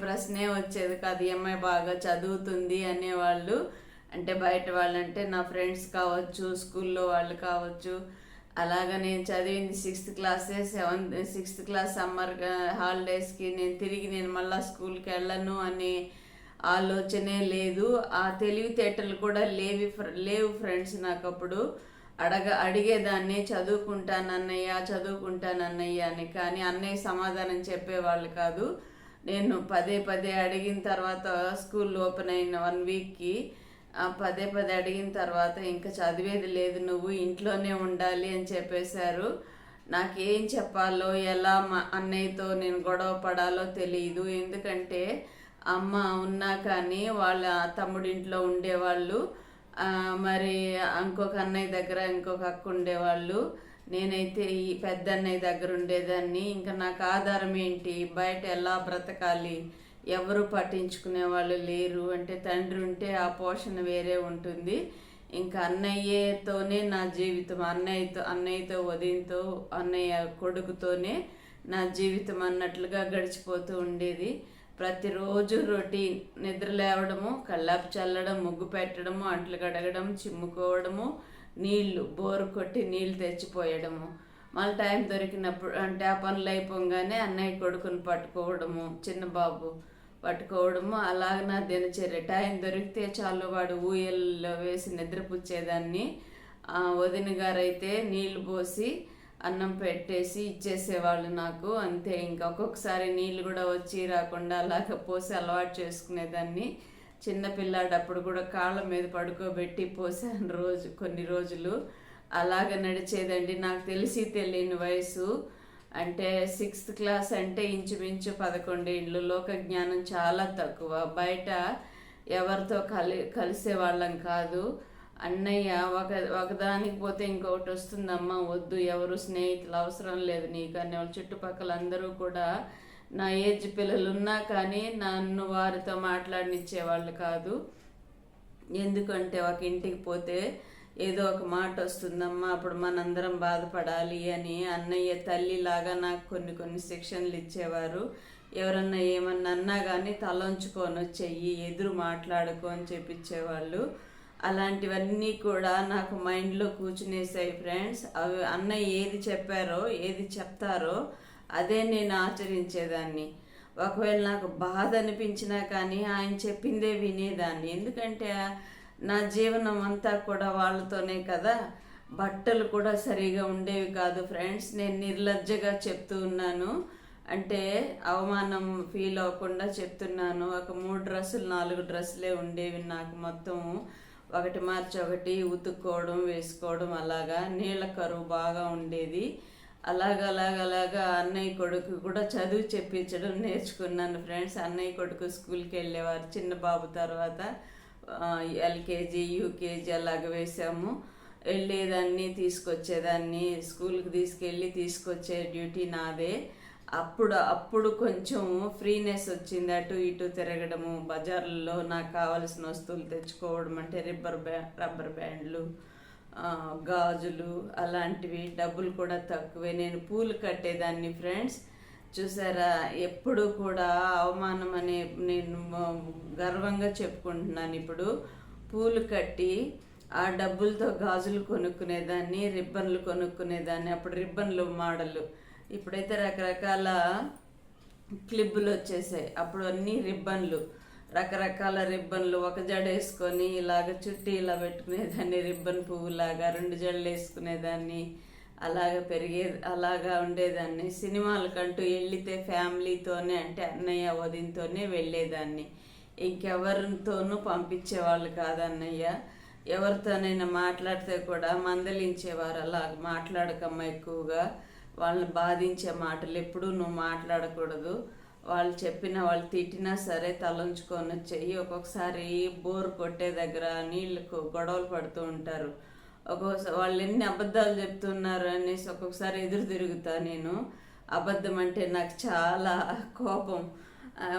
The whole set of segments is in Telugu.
ప్రశ్నే వచ్చేది కాదు ఈ అమ్మాయి బాగా చదువుతుంది అనేవాళ్ళు. అంటే బయట వాళ్ళంటే నా ఫ్రెండ్స్ కావచ్చు స్కూల్లో వాళ్ళు కావచ్చు. అలాగా నేను చదివింది సిక్స్త్ క్లాసే సెవెంత్ సిక్స్త్ క్లాస్ సమ్మర్ హాలిడేస్కి నేను తిరిగి నేను మళ్ళీ స్కూల్కి వెళ్ళను అనే ఆలోచనే లేదు. ఆ తెలివితేటలు కూడా లేవి ఫ్ర- లేవు ఫ్రెండ్స్ నాకు అప్పుడు. అడగ అడిగేదాన్ని చదువుకుంటానన్నయ్య చదువుకుంటానన్నయ్య అని. కానీ అన్నయ్య సమాధానం చెప్పేవాళ్ళు కాదు. నేను పదే పదే అడిగిన తర్వాత స్కూల్ ఓపెన్ అయిన వన్ వీక్కి పదే పదే అడిగిన తర్వాత ఇంకా చదివేది లేదు నువ్వు ఇంట్లోనే ఉండాలి అని చెప్పేశారు. నాకేం చెప్పాలో ఎలా మా అన్నయ్యతో నేను గొడవ పడాలో తెలియదు ఎందుకంటే అమ్మ ఉన్నా కానీ వాళ్ళ తమ్ముడింట్లో ఉండేవాళ్ళు. మరి ఇంకొక అన్నయ్య దగ్గర ఇంకొక అక్క ఉండేవాళ్ళు. నేనైతే ఈ పెద్ద అన్నయ్య దగ్గర ఉండేదాన్ని. ఇంకా నాకు ఆధారం ఏంటి? బయట ఎలా బ్రతకాలి? ఎవరు పట్టించుకునే వాళ్ళు లేరు. అంటే తండ్రి ఉంటే ఆ పోషణ వేరే ఉంటుంది. ఇంకా అన్నయ్యతోనే నా జీవితం అన్నయ్యతో అన్నయ్యతో వదినతో అన్నయ్య కొడుకుతోనే నా జీవితం అన్నట్లుగా గడిచిపోతూ ఉండేది. ప్రతిరోజు రొటీన్. నిద్ర లేవడము కల్లాపు చల్లడం ముగ్గు పెట్టడము అంట్లు కడగడం చిమ్ముకోవడము నీళ్ళు బోరు కొట్టి నీళ్ళు తెచ్చిపోయడము. మళ్ళీ టైం దొరికినప్పుడు అంటే ఆ పనులు అయిపోగానే అన్నయ్య కొడుకుని పట్టుకోవడము చిన్న బాబు పట్టుకోవడము. అలాగ నా దినచర్య. టైం దొరికితే చాలు వాడు ఊయల్లో వేసి నిద్రపుచ్చేదాన్ని. ఆ వదిన గారైతే నీళ్ళు పోసి అన్నం పెట్టేసి ఇచ్చేసేవాళ్ళు నాకు. అంతే ఇంకా ఒక్కొక్కసారి నీళ్ళు కూడా వచ్చి రాకుండా అలాగ పోసి అలవాటు చేసుకునేదాన్ని. చిన్న పిల్లాడప్పుడు కూడా కాళ్ళ మీద పడుకోబెట్టి పోసాను రోజు కొన్ని రోజులు. అలాగ నడిచేదండి. నాకు తెలిసి తెలియని వయసు. అంటే సిక్స్త్ క్లాస్ అంటే ఇంచుమించు పదకొండేళ్ళు లోక జ్ఞానం చాలా తక్కువ. బయట ఎవరితో కలి కలిసే వాళ్ళం కాదు. అన్నయ్య ఒక ఒకదానికి పోతే ఇంకొకటి వస్తుందమ్మా వద్దు ఎవరు స్నేహితులు అవసరం లేదు నీకు అనే వాళ్ళ చుట్టుపక్కల అందరూ కూడా నా ఏజ్ పిల్లలు ఉన్నా కానీ నన్ను వారితో మాట్లాడనిచ్చేవాళ్ళు కాదు. ఎందుకంటే ఒక ఇంటికి పోతే ఏదో ఒక మాట వస్తుందమ్మా అప్పుడు మనందరం బాధపడాలి అని అన్నయ్య తల్లిలాగా నాకు కొన్ని కొన్ని శిక్షణలు ఇచ్చేవారు. ఎవరన్నా ఏమన్నా అన్నా కానీ తలంచుకొని వచ్చేయి ఎదురు మాట్లాడుకో అని చెప్పించేవాళ్ళు అలాంటివన్నీ కూడా నాకు మైండ్లో కూర్చునేసాయి ఫ్రెండ్స్. అవి అన్నయ్య ఏది చెప్పారో ఏది చెప్తారో అదే నేను ఆచరించేదాన్ని. ఒకవేళ నాకు బాధ అనిపించినా కానీ ఆయన చెప్పిందే వినేదాన్ని. ఎందుకంటే నా జీవనం అంతా కూడా వాళ్ళతోనే కదా. బట్టలు కూడా సరిగా ఉండేవి కాదు ఫ్రెండ్స్. నేను నిర్లజ్జగా చెప్తూ ఉన్నాను. అంటే అవమానం ఫీల్ అవ్వకుండా చెప్తున్నాను. ఒక మూడు డ్రెస్సులు నాలుగు డ్రెస్సులే ఉండేవి నాకు మొత్తం ఒకటి మార్చి ఒకటి ఉతుక్కోవడం వేసుకోవడం అలాగా నీళ్ళ కరువు బాగా ఉండేది. అలాగ అలాగ అలాగా అన్నయ్య కొడుకు కూడా చదువు చెప్పించడం నేర్చుకున్నాను ఫ్రెండ్స్. అన్నయ్య కొడుకు స్కూల్కి వెళ్ళేవారు చిన్న బాబు తర్వాత. ఎల్కేజీ యూకేజీ అలాగ వేసాము. వెళ్ళేదాన్ని తీసుకొచ్చేదాన్ని. స్కూల్కి తీసుకెళ్ళి తీసుకొచ్చే డ్యూటీ నాదే. అప్పుడు అప్పుడు కొంచెం ఫ్రీనెస్ వచ్చింది అటు ఇటు తిరగడము బజార్లలో నాకు కావాల్సిన వస్తువులు తెచ్చుకోవడం అంటే రిబ్బర్ బ్యా రబ్బర్ బ్యాండ్లు గాజులు అలాంటివి డబ్బులు కూడా తక్కువే. నేను పూలు కట్టేదాన్ని ఫ్రెండ్స్. చూసారా ఎప్పుడు కూడా అవమానం అనే నేను గర్వంగా చెప్పుకుంటున్నాను ఇప్పుడు. పూలు కట్టి ఆ డబ్బులతో గాజులు కొనుక్కునేదాన్ని రిబ్బన్లు కొనుక్కునేదాన్ని. అప్పుడు రిబ్బన్లు మోడలు ఇప్పుడైతే రకరకాల క్లిబ్బులు వచ్చేసాయి. అప్పుడు అన్నీ రిబ్బన్లు రకరకాల రిబ్బన్లు. ఒక జడ వేసుకొని ఇలాగ చుట్టి ఇలా పెట్టుకునేదాన్ని రిబ్బన్ పువ్వులాగా రెండు జడలు వేసుకునేదాన్ని అలాగ పెరిగే అలాగా ఉండేదాన్ని. సినిమాలకంటూ వెళితే ఫ్యామిలీతోనే అంటే అన్నయ్య వదినతోనే వెళ్ళేదాన్ని. ఇంకెవరితోనూ పంపించేవాళ్ళు కాదు అన్నయ్య ఎవరితోనైనా మాట్లాడితే కూడా మందలించేవారు అలా మాట్లాడకమ్మా ఎక్కువగా. వాళ్ళని బాధించే మాటలు ఎప్పుడూ నువ్వు మాట్లాడకూడదు. వాళ్ళు చెప్పిన వాళ్ళు తిట్టినా సరే తలంచుకొని వచ్చేయి ఒక్కొక్కసారి బోర్ కొట్టే దగ్గర నీళ్ళకు గొడవలు పడుతూ ఉంటారు. ఒక్కొక్కసారి వాళ్ళు ఎన్ని అబద్ధాలు చెప్తున్నారు అనేసి ఒక్కొక్కసారి ఎదురు తిరుగుతా నేను. అబద్ధం అంటే నాకు చాలా కోపం.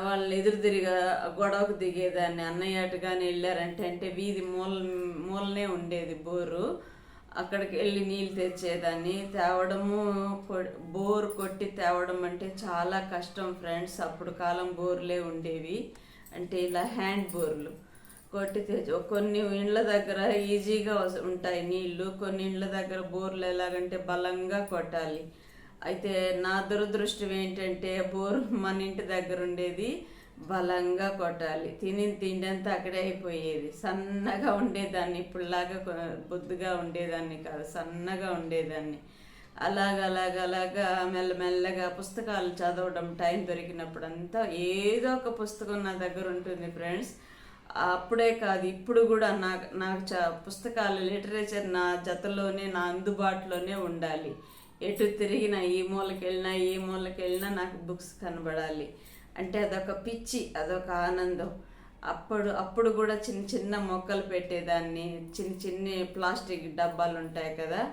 వాళ్ళు ఎదురు తిరిగా గొడవకు దిగేదాన్ని. అన్నయ్య అటుగానే వెళ్ళారంటే అంటే వీధి మూల మూలనే ఉండేది బోరు. అక్కడికి వెళ్ళి నీళ్ళు తెచ్చేదాన్ని. తేవడము కొ- బోర్ కొట్టి తేవడం అంటే చాలా కష్టం ఫ్రెండ్స్. అప్పుడు కాలం బోర్లే ఉండేవి. అంటే ఇలా హ్యాండ్ బోర్లు కొట్టి తెచ్చు కొన్ని ఇండ్ల దగ్గర ఈజీగా ఉంటాయి నీళ్ళు కొన్ని ఇండ్ల దగ్గర బోర్లు ఎలాగంటే బలంగా కొట్టాలి. అయితే నా దురదృష్టం ఏంటంటే బోర్ మన ఇంటి దగ్గర ఉండేది. బలంగా కొట్టాలి. తిని తిండి అంతా అక్కడే అయిపోయేది. సన్నగా ఉండేదాన్ని. ఇప్పుడులాగా బొద్దుగా ఉండేదాన్ని కాదు. సన్నగా ఉండేదాన్ని. అలాగ అలాగ అలాగా మెల్లమెల్లగా పుస్తకాలు చదవడం టైం దొరికినప్పుడంతా ఏదో ఒక పుస్తకం నా దగ్గర ఉంటుంది ఫ్రెండ్స్. అప్పుడే కాదు ఇప్పుడు కూడా నాకు నాకు చ పుస్తకాలు లిటరేచర్ నా జతలోనే నా అందుబాటులోనే ఉండాలి. ఎటు తిరిగినా ఈ మూలకెళ్ళినా ఈ మూలకెళ్ళినా నాకు బుక్స్ కనబడాలి. అంటే అదొక పిచ్చి అదొక ఆనందం. అప్పుడు అప్పుడు కూడా చిన్న చిన్న మొక్కలు పెట్టేదాన్ని. చిన్న చిన్ని ప్లాస్టిక్ డబ్బాలు ఉంటాయి కదా.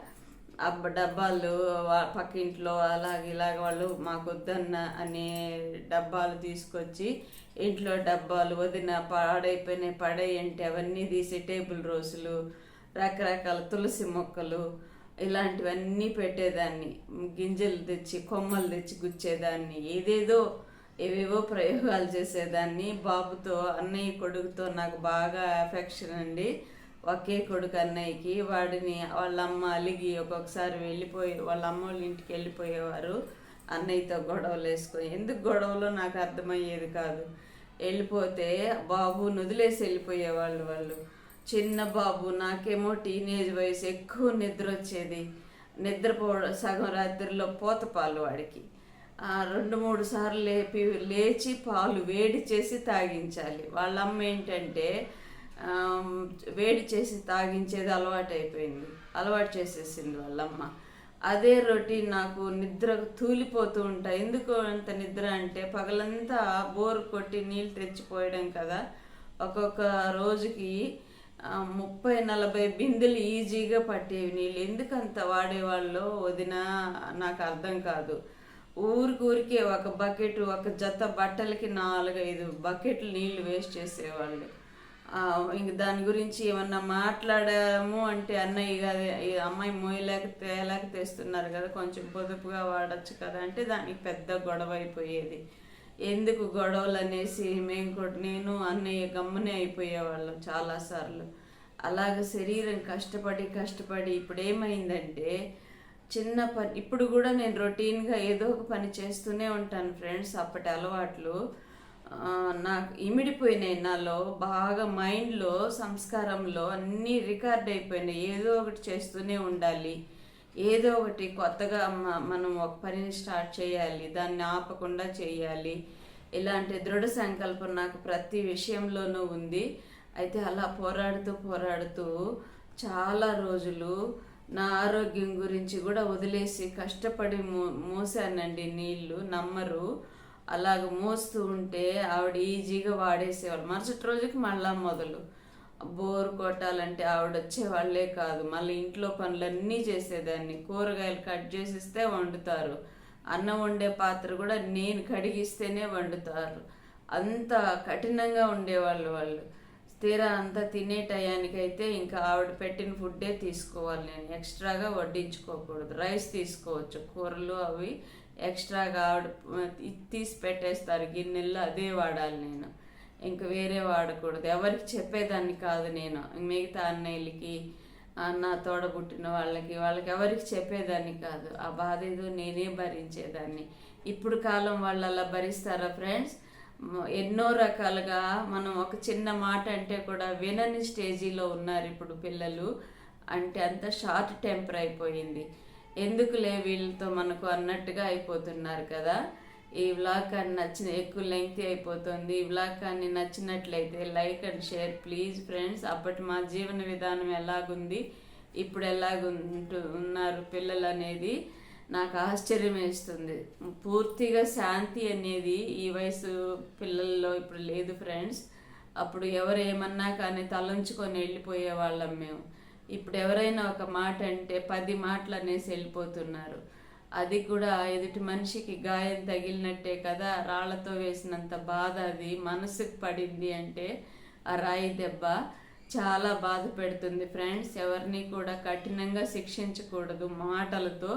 ఆ డబ్బాలు వా- పక్కింట్లో అలాగ ఇలాగ వాళ్ళు మాకు వద్దన్న అనే డబ్బాలు తీసుకొచ్చి ఇంట్లో డబ్బాలు వదిన పాడైపోయిన పడేయంటే అవన్నీ తీసి టేబుల్ రోజులు రకరకాల తులసి మొక్కలు ఇలాంటివన్నీ పెట్టేదాన్ని. గింజలు తెచ్చి కొమ్మలు తెచ్చి గుచ్చేదాన్ని. ఏదేదో ఏవేవో ప్రయోగాలు చేసేదాన్ని. బాబుతో అన్నయ్య కొడుకుతో నాకు బాగా అఫెక్షన్ అండి. ఒకే కొడుకు అన్నయ్యకి. వాడిని వాళ్ళ అమ్మ అలిగి ఒక్కొక్కసారి వెళ్ళిపోయి వాళ్ళ అమ్మ వాళ్ళ ఇంటికి వెళ్ళిపోయేవారు. అన్నయ్యతో గొడవలు వేసుకొని. ఎందుకు గొడవలో నాకు అర్థమయ్యేది కాదు. వెళ్ళిపోతే బాబు నుదిలేసి వెళ్ళిపోయేవాళ్ళు వాళ్ళు. చిన్న బాబు నాకేమో టీనేజ్ వయసు ఎక్కువ నిద్ర వచ్చేది. నిద్రపోవడం సగం రాత్రిలో పోతపాలు వాడికి. రెండు మూడు సార్లు లేపి లేచి పాలు వేడి చేసి తాగించాలి. వాళ్ళ అమ్మ ఏంటంటే వేడి చేసి తాగించేది అలవాటు అయిపోయింది అలవాటు చేసేసింది వాళ్ళమ్మ. అదే రొటీన్ నాకు నిద్ర తూలిపోతూ ఉంటాయి. ఎందుకు అంత నిద్ర అంటే పగలంతా బోరు కొట్టి నీళ్ళు తెచ్చిపోయడం కదా. ఒక్కొక్క రోజుకి ముప్పై నలభై బిందెలు ఈజీగా పట్టేవి నీళ్ళు. ఎందుకంత వాడేవాళ్ళు? వదిన నాకు అర్థం కాదు. ఊరికూరికే ఒక బకెట్ ఒక జత బట్టలకి నాలుగైదు బకెట్లు నీళ్ళు వేస్ట్ చేసేవాళ్ళు. ఇంక దాని గురించి ఏమన్నా మాట్లాడాము అంటే అన్నయ్య కాదు ఈ అమ్మాయి మోయలేక తేలేక తెస్తున్నారు కదా కొంచెం పొదుపుగా వాడచ్చు కదా అంటే దానికి పెద్ద గొడవ అయిపోయేది. ఎందుకు గొడవలు అనేసి మేము కూడా నేను అన్నయ్య గమ్మునే అయిపోయేవాళ్ళం చాలాసార్లు అలాగ శరీరం కష్టపడి కష్టపడి ఇప్పుడు ఏమైందంటే చిన్న పని ఇప్పుడు కూడా నేను రొటీన్గా ఏదో ఒక పని చేస్తూనే ఉంటాను ఫ్రెండ్స్ అప్పటి అలవాట్లు. నాకు ఇమిడిపోయినాయి నాలో. బాగా మైండ్లో సంస్కారంలో అన్నీ రికార్డ్ అయిపోయినాయి. ఏదో ఒకటి చేస్తూనే ఉండాలి. ఏదో ఒకటి కొత్తగా మనం ఒక పనిని స్టార్ట్ చేయాలి. దాన్ని ఆపకుండా చేయాలి. ఇలాంటి దృఢ సంకల్పం నాకు ప్రతి విషయంలోనూ ఉంది. అయితే అలా పోరాడుతూ పోరాడుతూ చాలా రోజులు నా ఆరోగ్యం గురించి కూడా వదిలేసి కష్టపడి మో మోసానండి నీళ్ళు నమ్మరు. అలాగ మోస్తూ ఉంటే ఆవిడ ఈజీగా వాడేసేవాళ్ళు. మరుసటి రోజుకి మళ్ళా మొదలు. బోర్ కొట్టాలంటే ఆవిడ వచ్చేవాళ్ళే కాదు. మళ్ళీ ఇంట్లో పనులన్నీ చేసేదాన్ని. కూరగాయలు కట్ చేసిస్తే వండుతారు. అన్నం వండే పాత్ర కూడా నేను కడిగిస్తేనే వండుతారు. అంత కఠినంగా ఉండేవాళ్ళు వాళ్ళు. తీరా అంతా తినే టయానికైతే ఇంకా ఆవిడ పెట్టిన ఫుడ్డే తీసుకోవాలి నేను. ఎక్స్ట్రాగా వడ్డించుకోకూడదు. రైస్ తీసుకోవచ్చు. కూరలు అవి ఎక్స్ట్రాగా ఆవిడ తీసి పెట్టేస్తారు. గిన్నెల్లో అదే వాడాలి నేను. ఇంక వేరే వాడకూడదు. ఎవరికి చెప్పేదాన్ని కాదు నేను. మిగతా అన్నయ్యలకి నా తోడబుట్టిన వాళ్ళకి వాళ్ళకి ఎవరికి చెప్పేదాన్ని కాదు. ఆ బాధ ఏదో నేనే భరించేదాన్ని. ఇప్పుడు కాలం వాళ్ళు అలా భరిస్తారా ఫ్రెండ్స్? ఎన్నో రకాలుగా మనం ఒక చిన్న మాట అంటే కూడా వినని స్టేజీలో ఉన్నారు ఇప్పుడు పిల్లలు. అంటే అంత షార్ట్ టెంపర్ అయిపోయింది. ఎందుకులే వీళ్ళతో మనకు అన్నట్టుగా అయిపోతున్నారు కదా? ఈ వ్లాగ్ కానీ నచ్చిన ఎక్కువ లెంగ్త్ అయిపోతుంది. ఈ వ్లాగ్ కానీ నచ్చినట్లయితే like and share please friends. అప్పటి మా జీవన విధానం ఎలాగుంది? ఇప్పుడు ఎలాగుంటూ ఉన్నారు పిల్లలు అనేది నాకు ఆశ్చర్యం వేస్తుంది పూర్తిగా శాంతి అనేది ఈ వయసు పిల్లల్లో ఇప్పుడు లేదు ఫ్రెండ్స్. అప్పుడు ఎవరు ఏమన్నా కానీ తలంచుకొని వెళ్ళిపోయే వాళ్ళం మేము. ఇప్పుడు ఎవరైనా ఒక మాట అంటే పది మాటలు అనేసి వెళ్ళిపోతున్నారు. అది కూడా ఎదుటి మనిషికి గాయం తగిలినట్టే కదా రాళ్ళతో వేసినంత బాధ అది. మనసుకు పడింది అంటే ఆ రాయి దెబ్బ చాలా బాధ పెడుతుంది ఫ్రెండ్స్. ఎవరిని కూడా కఠినంగా శిక్షించకూడదు మాటలతో.